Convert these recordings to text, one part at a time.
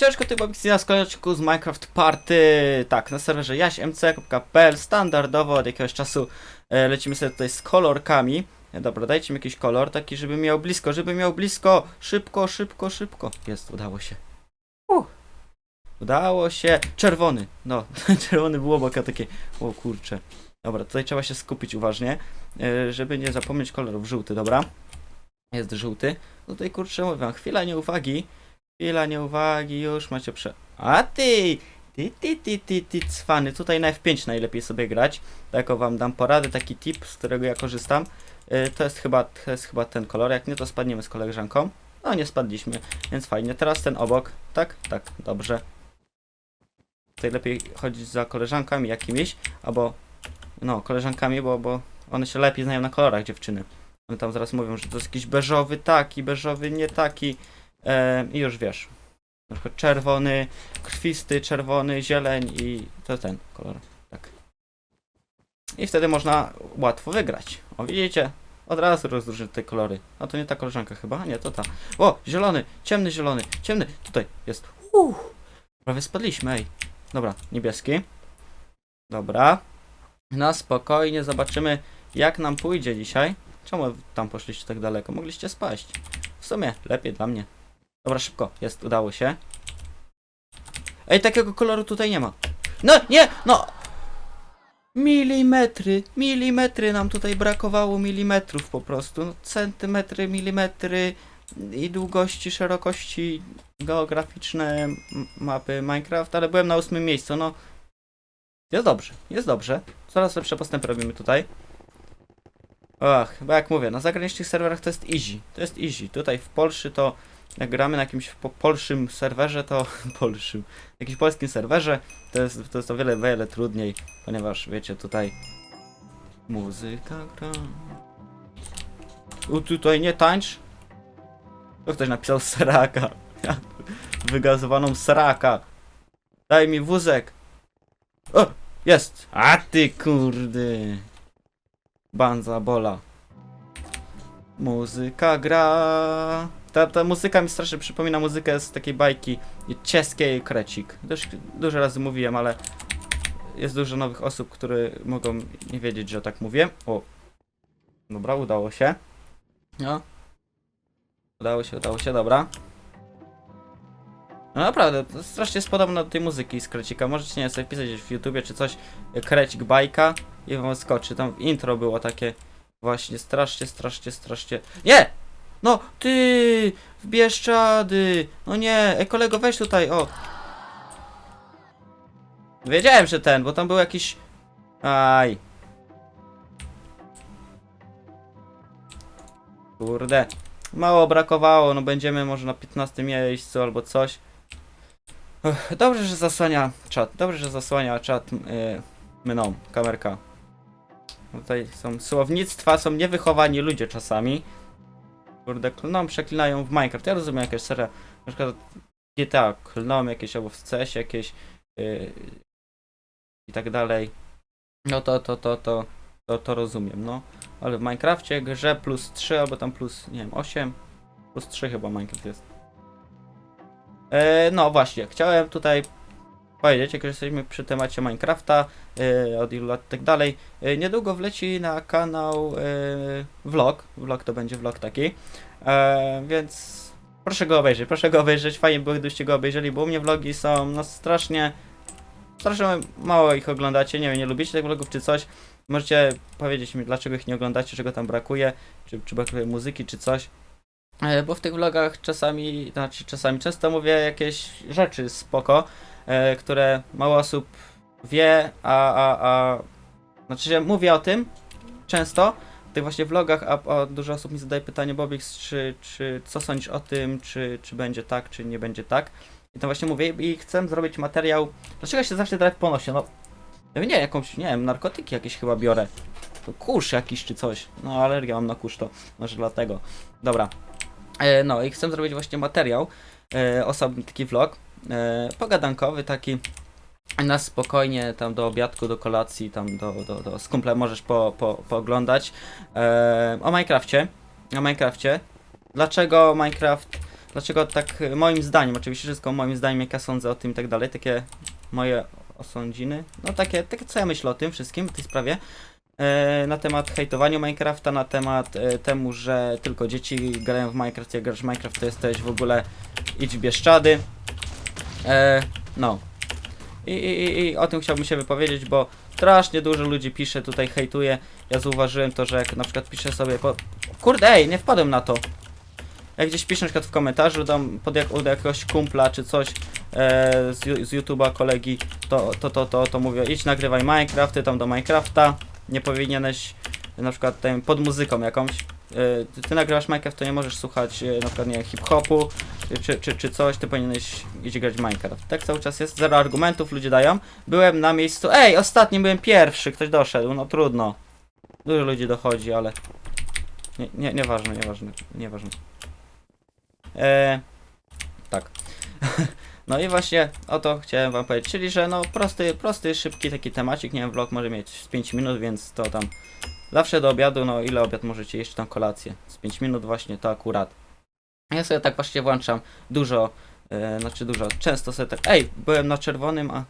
Ciężko ty Bobixina z koleżką z Minecraft Party. Tak, na serwerze jaśmc.pl standardowo od jakiegoś czasu e, lecimy sobie tutaj z kolorkami. E, dobra, dajcie mi jakiś kolor taki, żeby miał blisko, żeby miał blisko. Szybko, szybko, szybko. Jest, udało się. Uh. Udało się. Czerwony. No, czerwony było boka takie. O kurcze. Dobra, tutaj trzeba się skupić uważnie, e, żeby nie zapomnieć kolorów. Żółty, dobra. Jest żółty. Tutaj kurczę mówię, chwila nieuwagi. Chwila nieuwagi, już macie prze... A ty! Ty, ty, ty, ty, ty, cwany. Tutaj na F5 najlepiej sobie grać. Taką wam dam poradę, taki tip, z którego ja korzystam. E, To jest chyba, to jest chyba ten kolor. Jak nie, to spadniemy z koleżanką. No, nie spadliśmy, więc fajnie. Teraz ten obok. Tak, tak, dobrze. Tutaj lepiej chodzić za koleżankami jakimiś, albo no, koleżankami, bo, bo one się lepiej znają na kolorach, dziewczyny. One tam zaraz mówią, że to jest jakiś beżowy taki, beżowy nie taki. E, I już wiesz. Na przykład czerwony, krwisty, czerwony, zieleń i to ten kolor. Tak. I wtedy można łatwo wygrać. O, widzicie? Od razu rozróżnić te kolory. A to nie ta koleżanka chyba? Nie, to ta. O, zielony, ciemny zielony, ciemny. Tutaj jest. Uff. Prawie spadliśmy, ej. Dobra, niebieski. Dobra. No spokojnie, zobaczymy jak nam pójdzie dzisiaj. Czemu tam poszliście tak daleko? Mogliście spaść. W sumie, lepiej dla mnie. Dobra, szybko. Jest, udało się. Ej, takiego koloru tutaj nie ma. No, nie, no! Milimetry, milimetry nam tutaj brakowało milimetrów po prostu. No, centymetry, milimetry i długości, szerokości geograficzne mapy Minecraft, ale byłem na ósmym miejscu, no. Jest dobrze, jest dobrze. Coraz lepsze postępy robimy tutaj. Ach, bo jak mówię, na zagranicznych serwerach to jest easy. To jest easy. Tutaj w Polsce to jak gramy na jakimś po polszym serwerze, to polszym, jakimś polskim serwerze, to jest, to jest o wiele, wiele trudniej, ponieważ wiecie, tutaj muzyka gra. U, tutaj nie tańcz. To ktoś napisał sraka. Wygazowaną sraka. Daj mi wózek. O, jest. A ty kurde. Banza bola. Muzyka gra. Ta, ta muzyka mi strasznie przypomina muzykę z takiej bajki czeskiej Krecik. Też dużo razy mówiłem, ale jest dużo nowych osób, które mogą nie wiedzieć, że tak mówię. O. Dobra, udało się. No. Udało się, udało się, dobra. No naprawdę, to strasznie jest podobne do tej muzyki z Krecika. Możecie nie sobie wpisać w YouTubie czy coś, Krecik bajka i wam skoczy. Tam intro było takie właśnie strasznie, strasznie, strasznie... Nie! No, ty! W Bieszczady! No nie! Ej, kolego, weź tutaj, o! Wiedziałem, że ten, bo tam był jakiś... Aj. Kurde. Mało brakowało, no będziemy może na 15 miejscu albo coś. Ech, dobrze, że zasłania czat. Dobrze, że zasłania czat yy, mną, kamerka. Tutaj są słownictwa, są niewychowani ludzie czasami. Kurde, klną, przeklinają w Minecraft. Ja rozumiem jakieś seria, na przykład GTA klną jakieś, albo w CS jakieś yy, i tak dalej. No to, to, to, to, to, to rozumiem, no. Ale w Minecrafcie grze plus 3 albo tam plus, nie wiem, 8 plus 3 chyba Minecraft jest. E, no właśnie, chciałem tutaj powiedzieć, jak jesteśmy przy temacie Minecrafta, e, od ilu lat i tak dalej. E, niedługo wleci na kanał e, vlog, vlog to będzie vlog taki, więc proszę go obejrzeć, proszę go obejrzeć, fajnie było gdybyście go obejrzeli, bo u mnie vlogi są no strasznie, strasznie mało ich oglądacie, nie wiem, nie lubicie tych vlogów czy coś, możecie powiedzieć mi dlaczego ich nie oglądacie, czego tam brakuje, czy, czy brakuje muzyki czy coś. Bo w tych vlogach czasami, znaczy czasami często mówię jakieś rzeczy spoko, które mało osób wie, a, a, a znaczy że mówię o tym często w tych właśnie vlogach, a, a dużo osób mi zadaje pytanie Bobix, czy, czy co sądzisz o tym, czy, czy będzie tak, czy nie będzie tak. I to właśnie mówię i chcę zrobić materiał, dlaczego się zawsze drać po nosie, no nie, jakąś, nie wiem, narkotyki jakieś chyba biorę. To kurz jakiś czy coś. No alergię mam na kurz to, może dlatego. Dobra. E, no i chcę zrobić właśnie materiał, e, osobny taki vlog, e, pogadankowy taki, na spokojnie tam do obiadku, do kolacji, tam do, do, do z możesz po, po, pooglądać e, o Minecrafcie, o Minecrafcie. Dlaczego Minecraft dlaczego tak e, moim zdaniem, oczywiście wszystko moim zdaniem, jak ja sądzę o tym i tak dalej, takie moje osądziny, no takie, takie co ja myślę o tym wszystkim, w tej sprawie, e, na temat hejtowania Minecrafta, na temat e, temu, że tylko dzieci grają w Minecraft, jak grasz w Minecraft to jesteś w ogóle idź Bieszczady, e, no. I, i, i- o tym chciałbym się wypowiedzieć, bo strasznie dużo ludzi pisze, tutaj hejtuje. Ja zauważyłem to, że jak na przykład piszę sobie po... Kurde, ej, nie wpadłem na to. Jak gdzieś piszę na przykład w komentarzu tam pod jak, od jakiegoś kumpla czy coś e, z, z YouTube'a kolegi, to, to, to, to, to mówię idź nagrywaj Minecraft, ty tam do Minecrafta, nie powinieneś na przykład tam, pod muzyką jakąś. E, ty, ty nagrywasz Minecraft, to nie możesz słuchać e, na przykład hip-hopu czy, czy, czy coś, ty powinieneś iść grać Minecraft. Tak cały czas jest, zero argumentów ludzie dają. Byłem na miejscu, ej, ostatni byłem pierwszy, ktoś doszedł, no trudno. Dużo ludzi dochodzi, ale nie, nie, nieważne, nieważne, nieważne. Eee, tak. no i właśnie o to chciałem wam powiedzieć, czyli że no prosty, prosty, szybki taki temacik, nie wiem, vlog może mieć z 5 minut, więc to tam zawsze do obiadu, no ile obiad możecie jeść tam kolację? Z 5 minut właśnie, to akurat. Ja sobie tak właśnie włączam dużo, e, znaczy dużo, często sobie tak, ej, byłem na czerwonym, a...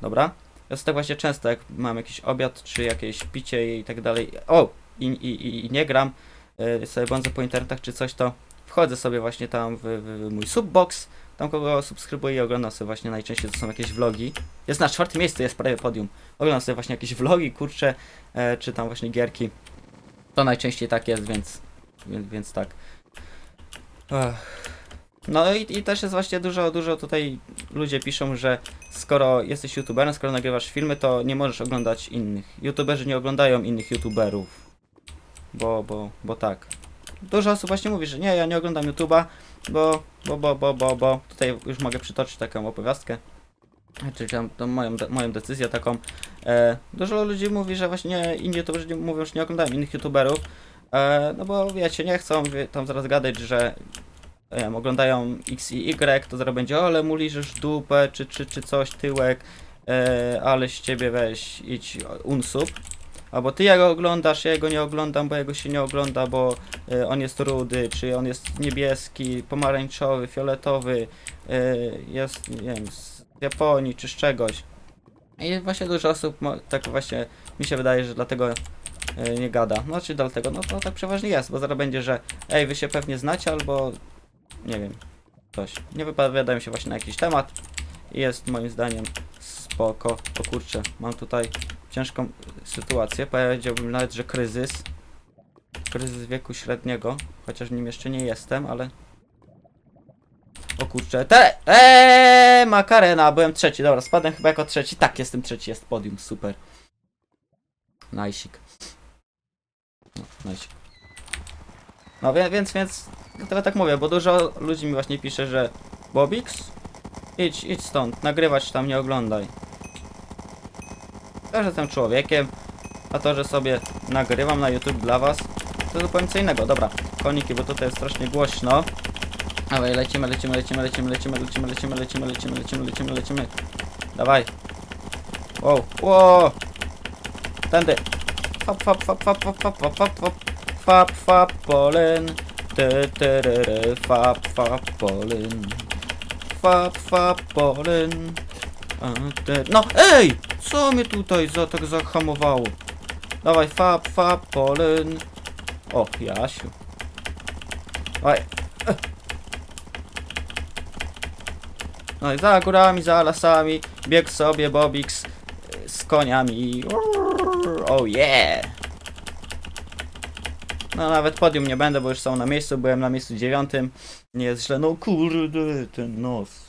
Dobra. Ja sobie tak właśnie często, jak mam jakiś obiad, czy jakieś picie i tak dalej, o, i, i, i- i nie gram, e, sobie błądzę po internetach czy coś, to wchodzę sobie właśnie tam w, w, w mój subbox, tam kogo subskrybuję i oglądam sobie właśnie najczęściej to są jakieś vlogi. Jest na czwartym miejscu, jest prawie podium. Oglądam sobie właśnie jakieś vlogi, kurcze, e, czy tam właśnie gierki. To najczęściej tak jest, więc, więc, więc tak. Ech. No i, i też jest właśnie dużo, dużo tutaj ludzie piszą, że skoro jesteś youtuberem, skoro nagrywasz filmy, to nie możesz oglądać innych. YouTuberzy nie oglądają innych youtuberów. Bo, bo, bo tak. Dużo osób właśnie mówi, że nie, ja nie oglądam YouTube'a, bo, bo, bo, bo, bo, bo. Tutaj już mogę przytoczyć taką opowiastkę. Czyli tam moją, de moją decyzję taką. E, dużo ludzi mówi, że właśnie inni youtuberzy mówią, że nie oglądają innych youtuberów. E, no bo wiecie, nie chcą wie, tam zaraz gadać, że wiem, oglądają X i Y, to zaraz będzie, ale mu liżysz dupę, czy, czy, czy coś, tyłek, e, ale z ciebie weź, idź unsub. Albo ty jego oglądasz, ja jego nie oglądam, bo jego się nie ogląda, bo e, on jest rudy, czy on jest niebieski, pomarańczowy, fioletowy, e, jest, nie wiem, z Japonii, czy z czegoś. I właśnie dużo osób, mo- tak właśnie mi się wydaje, że dlatego e, nie gada. No czy dlatego, no to tak przeważnie jest, bo zaraz będzie, że ej, wy się pewnie znacie, albo nie wiem, coś. Nie wypowiadają się właśnie na jakiś temat i jest moim zdaniem spoko. O kurczę, mam tutaj ciężką sytuację, powiedziałbym nawet, że kryzys. Kryzys wieku średniego, chociaż nim jeszcze nie jestem, ale... O kurczę, te... Eee, makarena, byłem trzeci, dobra, spadłem chyba jako trzeci, tak, jestem trzeci, jest podium, super. Najsik. No, najsik. No więc, więc, dlatego tak mówię, bo dużo ludzi mi właśnie pisze, że Bobix, idź, idź stąd, nagrywać tam nie oglądaj. Że jestem człowiekiem, a to, że sobie nagrywam na YouTube dla was, to zupełnie co innego. Dobra, koniki, bo tutaj jest strasznie głośno. Dawaj, lecimy, lecimy, lecimy, lecimy, lecimy, lecimy, lecimy, lecimy, lecimy, lecimy, lecimy, lecimy. Dawaj. Wow, wow. Tędy. Fap, fap, fap, fap, fap, fap, fap, fap, fap. Fap, fap, polyn. Ty, ty, ry, ry, fap, fap, polyn. Fap, fap, polyn. A, ty... No, ej! Co mnie tutaj za, tak zahamowało? Dawaj, fap, fap, polyn. O, Jasiu. Dawaj. No i za górami, za lasami biegł sobie Bobix y, z koniami. Oh yeah! No nawet podium nie będę, bo już są na miejscu, byłem na miejscu dziewiątym. Nie jest źle, no kurde, ten nos.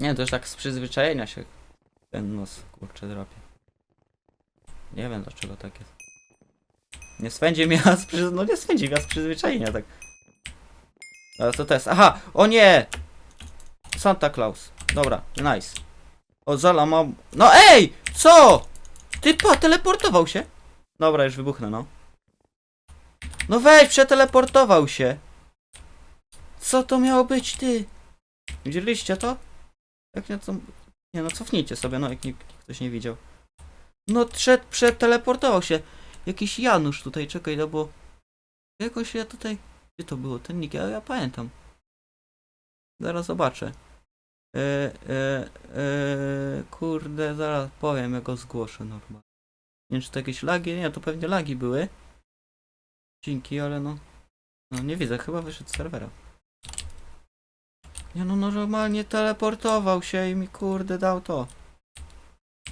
Nie, to już tak z przyzwyczajenia się ten nos, kurczę, drapie. Nie wiem dlaczego tak jest. Nie swędzi mnie, z przyz... no nie swędzi mnie, z przyzwyczajenia tak. Ale co to jest? Aha! O nie! Santa Claus. Dobra, nice. O, Zala mam... No ej! Co? Ty pa, teleportował się? Dobra, już wybuchnę, no. No weź, przeteleportował się. Co to miało być, ty? Widzieliście to? Jak nie, to... Nie no, cofnijcie sobie, no, jak nikt, ktoś nie widział. No, prze, przeteleportował się. Jakiś Janusz tutaj, czekaj, no bo... Jakoś ja tutaj... Gdzie to było? Ten nick? Ja, ja pamiętam. Zaraz zobaczę. E, e, e, kurde, zaraz powiem, jak go zgłoszę normalnie. Nie wiem, czy to jakieś lagi? Nie, to pewnie lagi były. Dzięki, ale no... No nie widzę, chyba wyszedł z serwera. Nie no, normalnie teleportował się i mi kurde dał to.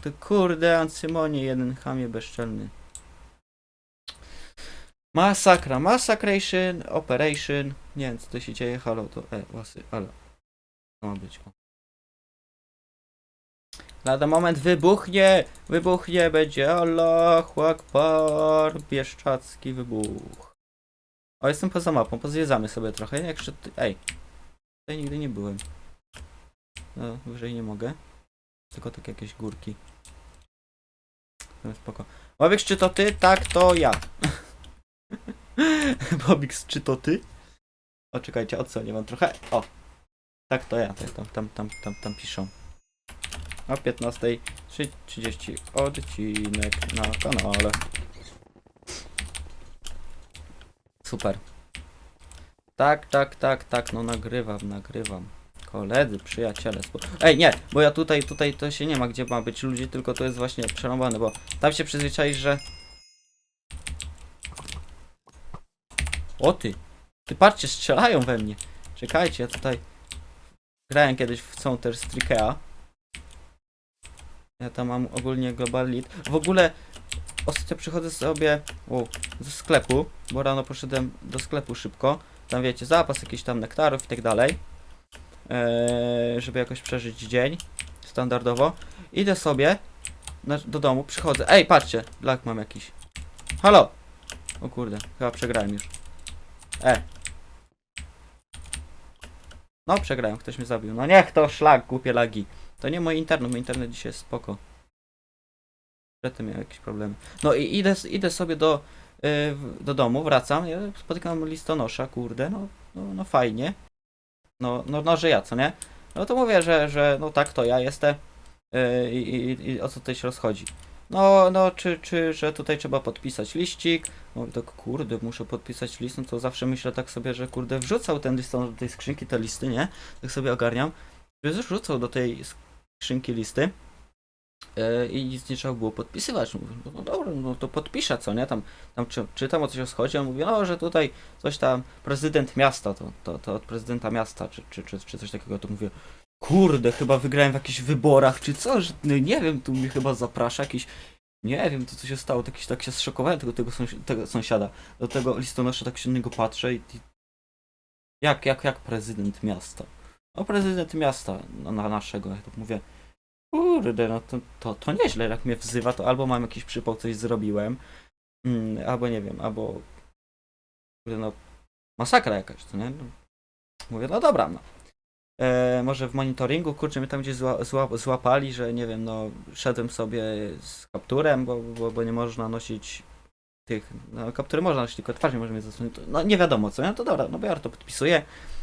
To kurde, Ancymonie, jeden chamie bezczelny. Masakra, massacration, operation. Nie wiem, co to się dzieje. Halo, to. E, łasy, halo. To ma być. O. Lada moment wybuchnie! Wybuchnie będzie Allahu Akbar! Bieszczacki wybuch. O, jestem poza mapą, pozwiedzamy sobie trochę. Jak jeszcze. Ej! Tutaj nigdy nie byłem. No, wyżej nie mogę. Tylko tak jakieś górki. No, spoko. Bobix, czy to ty? Tak, to ja. Bobix, czy to ty? O, czekajcie, odsłonię wam trochę. O! Tak, to ja. Tam, tam, tam, tam, tam piszą. O 15.30 odcinek na kanale. Super. Tak, tak, tak, tak, no nagrywam, nagrywam. Koledzy, przyjaciele. Ej, nie, bo ja tutaj, tutaj to się nie ma gdzie ma być ludzi, tylko to jest właśnie przerąbane, bo tam się przyzwyczaisz, że... O ty! Ty patrzcie, strzelają we mnie. Czekajcie, ja tutaj... Grałem kiedyś w Counter Strike'a. Ja tam mam ogólnie Global Lead. W ogóle ostatnio przychodzę sobie o, ze sklepu, bo rano poszedłem do sklepu szybko. Tam wiecie, zapas jakichś tam nektarów i tak dalej. Eee, żeby jakoś przeżyć dzień standardowo. Idę sobie na, do domu, przychodzę. Ej, patrzcie, lag mam jakiś. Halo! O kurde, chyba przegrałem już. E. No, przegrałem, ktoś mnie zabił. No niech to szlak, głupie lagi. To nie mój internet, mój internet dzisiaj jest spoko. Przedtem miałem jakieś problemy. No i idę, idę sobie do, do domu, wracam, ja spotykam listonosza, kurde, no, no, no fajnie. No, no, no, że ja, co nie? No to mówię, że, że no tak, to ja jestem yy, i, i, i o co tutaj się rozchodzi. No, no, czy, czy, że tutaj trzeba podpisać liścik. No tak, kurde, muszę podpisać list, no to zawsze myślę tak sobie, że kurde, wrzucał ten listonosz do tej skrzynki te listy, nie? Tak sobie ogarniam. Że wrzucał do tej skrzynki listy e, i nic nie trzeba było podpisywać. Mówię, no, no dobra, no to podpiszę, co nie? Tam, tam czy, czytam o coś schodzi, on mówi, no, że tutaj coś tam, prezydent miasta, to, to, to od prezydenta miasta, czy, czy, czy, czy coś takiego, to mówię, kurde, chyba wygrałem w jakichś wyborach, czy coś, no, nie wiem, tu mnie chyba zaprasza jakiś, nie wiem, to co się stało, tak, tak się zszokowałem tego, tego, sąsi tego sąsiada, do tego listonosza tak się na niego patrzę i, i jak, jak, jak prezydent miasta? No prezydent miasta no, na naszego, ja tak mówię, kurde, no to, to, to nieźle, jak mnie wzywa, to albo mam jakiś przypał, coś zrobiłem, mm, albo nie wiem, albo kurde, no masakra jakaś, to nie? No, mówię, no dobra, no. E, może w monitoringu, kurczę, mnie tam gdzieś zła, zła, złapali, że nie wiem, no szedłem sobie z kapturem, bo, bo, bo nie można nosić tych, no kaptury można nosić, tylko twarz nie może mieć zasłoniętą, no nie wiadomo co, no to dobra, no bo ja to podpisuję,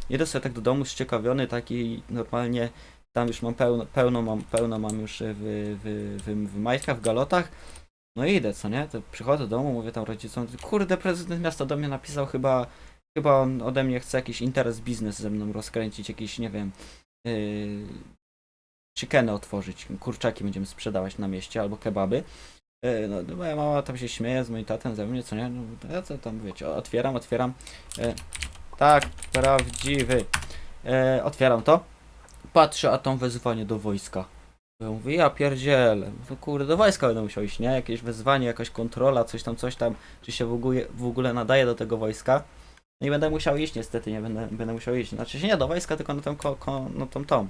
Jedę sobie tak do domu zciekawiony, taki normalnie tam już mam pełno, pełno mam, pełno mam już w, w, w, w majtkach, w galotach. No i idę, co nie? To przychodzę do domu, mówię tam rodzicom, kurde, prezydent miasta do mnie napisał chyba, chyba on ode mnie chce jakiś interes biznes ze mną rozkręcić, jakiś, nie wiem, yy, otworzyć, kurczaki będziemy sprzedawać na mieście, albo kebaby. Yy, No, no, moja mama tam się śmieje z moim tatem ze mnie, co nie? No, ja co tam, wiecie, otwieram, otwieram. Tak, prawdziwy. E, otwieram to. Patrzę, a tam wezwanie do wojska. Ja mówię, ja pierdzielę. No kurde, do wojska będę musiał iść, nie? Jakieś wezwanie, jakaś kontrola, coś tam, coś tam. Czy się w ogóle, w ogóle nadaje do tego wojska. No i będę musiał iść, niestety, nie będę, będę musiał iść. Znaczy się nie do wojska, tylko na tą, ko, ko, no tą, tą.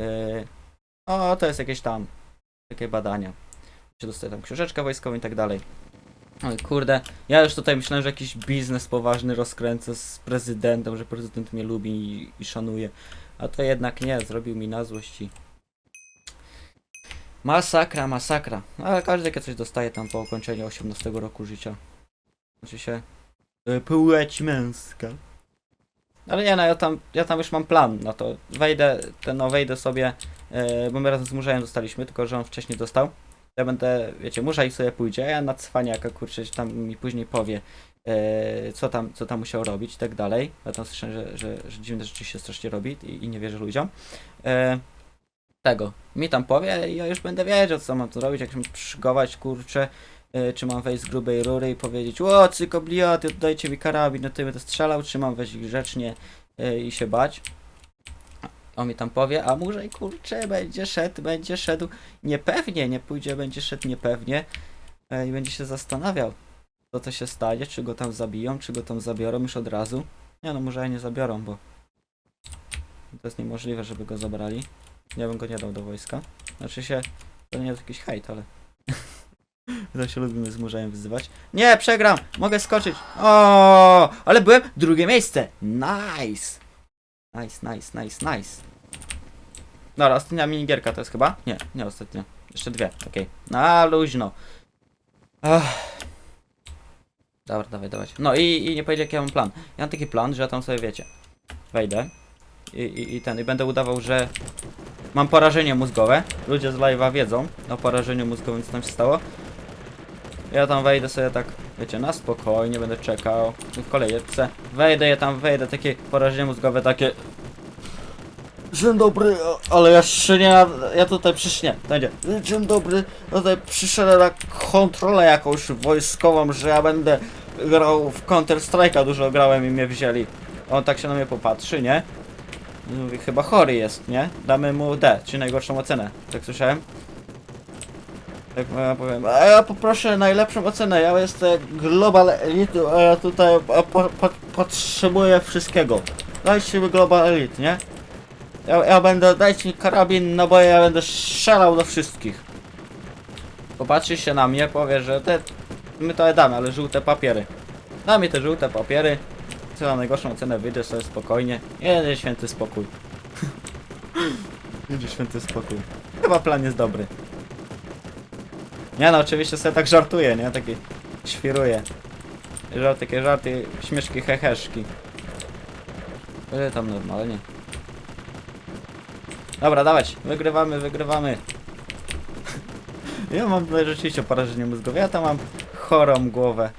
E, o, to jest jakieś tam, takie badania. Czy dostaję tam książeczkę wojskową i tak dalej. Oj, kurde, ja już tutaj myślałem, że jakiś biznes poważny rozkręcę z prezydentem, że prezydent mnie lubi i, i szanuje. A to jednak nie, zrobił mi na złość i... Masakra, masakra. No, Ale każdy takie coś dostaje tam po ukończeniu 18 roku życia. Znaczy się... y, Płeć męska. Ale nie no, ja tam, ja tam już mam plan na to. Wejdę, ten, no wejdę sobie, y, bo my razem z Murzajem dostaliśmy, tylko że on wcześniej dostał ja będę, wiecie, murza i sobie pójdzie, a ja na cwaniaka, kurczę, tam mi później powie, e, co, tam, co tam musiał robić i tak dalej. Ja tam słyszę, że, że, że dziwne rzeczy się strasznie robi i, i nie wierzę ludziom. E, tego. Mi tam powie i ja już będę wiedział, co mam tu robić, jak się przygować, kurczę. E, czy mam wejść z grubej rury i powiedzieć, o, cykoblioty, dajcie mi karabin, no to będę strzelał, czy mam wejść grzecznie e, i się bać. On mi tam powie, a murzej kurczę, będzie szedł, będzie szedł niepewnie, nie pójdzie, będzie szedł niepewnie e, i będzie się zastanawiał, co to się stanie, czy go tam zabiją, czy go tam zabiorą już od razu. Nie no, może nie zabiorą, bo to jest niemożliwe, żeby go zabrali. Ja bym go nie dał do wojska. Znaczy się, to nie jest jakiś hejt, ale się lubimy z murzajem wyzywać. Nie, przegram! Mogę skoczyć! O, ale byłem drugie miejsce! Nice! Nice, nice, nice, nice. Dobra, ostatnia minigierka to jest chyba? Nie, nie ostatnia. Jeszcze dwie, okej. Na luźno. Ach. Dobra, dawaj, dawaj. No i, i nie powiedział jaki ja mam plan. Ja mam taki plan, że ja tam sobie wiecie. Wejdę. I, i, i ten, i będę udawał, że mam porażenie mózgowe. Ludzie z live'a wiedzą o porażeniu mózgowym, co tam się stało. Ja tam wejdę sobie tak, wiecie, na spokojnie, będę czekał w kolejce. Wejdę, ja tam wejdę, takie porażenie mózgowe, takie... Dzień dobry, ale ja jeszcze nie, ja tutaj przysznie, będzie. Dzień dobry, tutaj przyszedłem na kontrolę jakąś wojskową, że ja będę grał w Counter Strike'a, dużo grałem i mnie wzięli. On tak się na mnie popatrzy, nie? Mówi, chyba chory jest, nie? Damy mu D, czyli najgorszą ocenę, tak słyszałem? Tak ja powiem, a ja poproszę najlepszą ocenę, ja jestem Global Elite, a ja tutaj po, po, potrzebuję wszystkiego. Dajcie mi Global Elite, nie? Ja, ja będę, dajcie mi karabin, no bo ja będę strzelał do wszystkich. Popatrzy się na mnie, powie, że te, my to damy, ale żółte papiery. Daj mi te żółte papiery, co na najgorszą ocenę wyjdę sobie spokojnie. Jedzie święty spokój. Jedzie święty spokój. Chyba plan jest dobry. Nie no, oczywiście sobie tak żartuję, nie? Taki świruję. Żart, takie żarty, śmieszki, heheszki. Ale tam normalnie. Dobra, dawać. Wygrywamy, wygrywamy. Ja mam rzeczywiście porażenie mózgowe. Ja tam mam chorą głowę.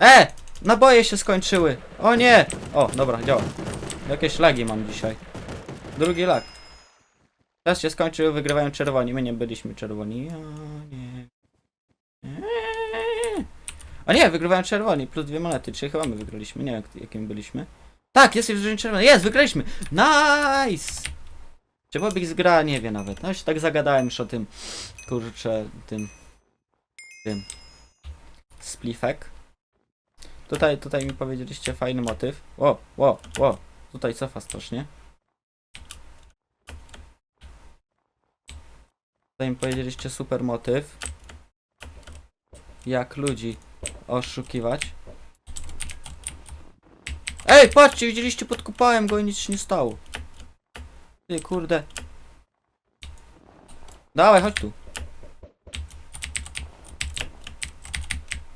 E! Naboje się skończyły. O nie! O, dobra, działa. Jakieś lagi mam dzisiaj. Drugi lag. Teraz się skończyły, wygrywają czerwoni. My nie byliśmy czerwoni. O nie. O nie, wygrywają czerwoni. Plus dwie monety. Czyli chyba my wygraliśmy. Nie wiem, jak- jakim byliśmy. Tak, jest w drużynie czerwonej. Jest, wygraliśmy. Nice! Czy Bobik zgra? Nie wie nawet. No się tak zagadałem już o tym. Kurczę, tym. Tym. Splifek. Tutaj, tutaj mi powiedzieliście fajny motyw. O, o, o. Tutaj cofa strasznie. Tutaj mi powiedzieliście super motyw. Jak ludzi oszukiwać. Ej, patrzcie, widzieliście, podkopałem go i nic się nie stało. Ty, kurde. Dawaj, chodź tu.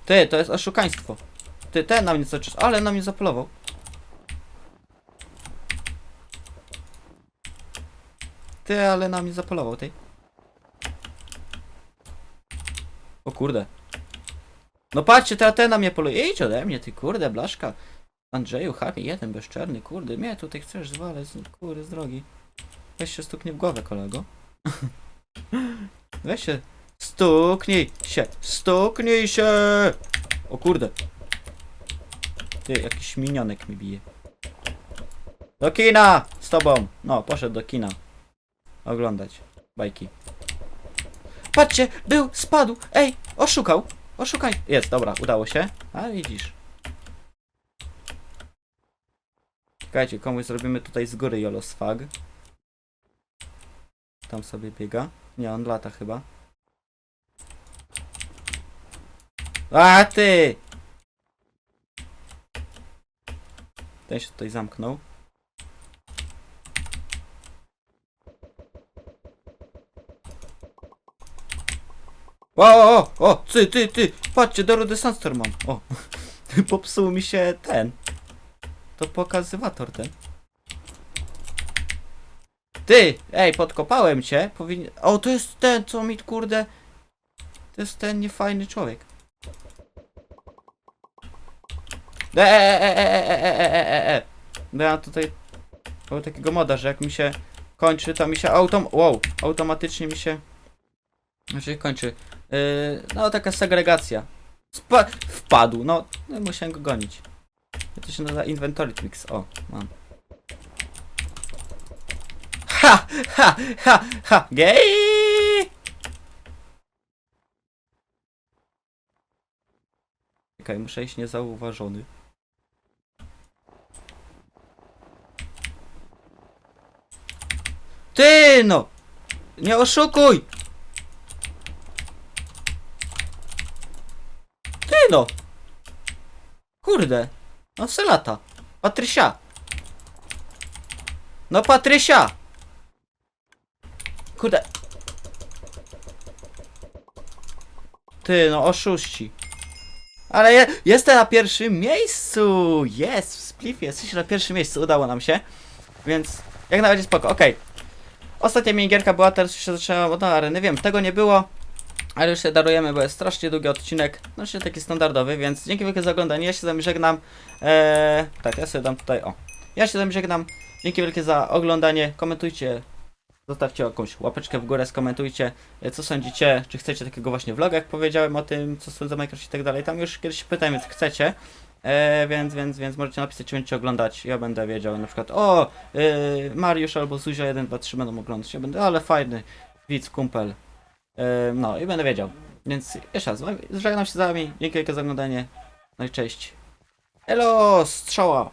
Ty, to jest oszukaństwo. Ty, ten na mnie czas, ale na mnie zapolował. Ty, ale na mnie zapolował, ty. O kurde. No patrzcie, teraz ten na mnie poluje. Idź ode mnie, ty kurde, blaszka. Andrzeju, happy jeden bezczerny, kurde, mnie tutaj chcesz zwalać, kurde, z drogi. Weź się stuknij w głowę, kolego. Weź się, stuknij się, stuknij się! O kurde. Ty, jakiś minionek mi bije. Do kina! Z tobą! No, poszedł do kina. Oglądać bajki. Patrzcie, był, spadł, ej, oszukał, oszukaj. Jest, dobra, udało się. A widzisz. Czekajcie, komuś zrobimy tutaj z góry Jolosfag. Tam sobie biega. Nie, on lata chyba. A ty! Ten się tutaj zamknął. O, o, o, ty, ty, ty, patrzcie, Doro Sandstorm mam. O, popsuł mi się ten. To pokazywator ten. Ty! Ej, podkopałem cię. Powinien... O, to jest ten, co mi kurde... To jest ten niefajny człowiek. Eee, No ja tutaj... Mam takiego moda, że jak mi się kończy, to mi się autom... Wow, automatycznie mi się... Znaczy kończy. Yy, no taka segregacja. Spa wpadł, no, no musiałem go gonić. To się nazywa Inventory Tricks. O, mam. Ha! Ha! Ha! Ha! Czekaj, muszę iść niezauważony. Ty no! Nie oszukuj! Ty no! Kurde! No se lata. Patrysia! No Patrysia! Kurde. Ty no, oszuści. Ale je, jestem na pierwszym miejscu! Jest! W Spliff jesteś na pierwszym miejscu, udało nam się. Więc jak na razie spoko, okej. Ostatnia minigierka była, teraz już się zaczęłam od areny. Wiem, tego nie było, ale już się darujemy, bo jest strasznie długi odcinek. No się taki standardowy, więc dzięki wielkie za oglądanie. Ja się z wami żegnam. Eee, tak, ja sobie dam tutaj, o. Ja się z wami żegnam. Dzięki wielkie za oglądanie. Komentujcie. Zostawcie jakąś łapeczkę w górę, skomentujcie, e, co sądzicie, czy chcecie takiego właśnie vloga, jak powiedziałem o tym, co sądzę o Minecraft i tak dalej. Tam już kiedyś pytałem, więc chcecie. E, więc, więc, więc możecie napisać, czy będziecie oglądać. Ja będę wiedział na przykład, o, y, Mariusz albo Zuzia 1, 2, 3 będą oglądać. Ja będę, ale fajny, widz, kumpel. E, no i będę wiedział. Więc jeszcze raz, żegnam się z wami. Dzięki wielkie za oglądanie. No i cześć. Elo, strzała.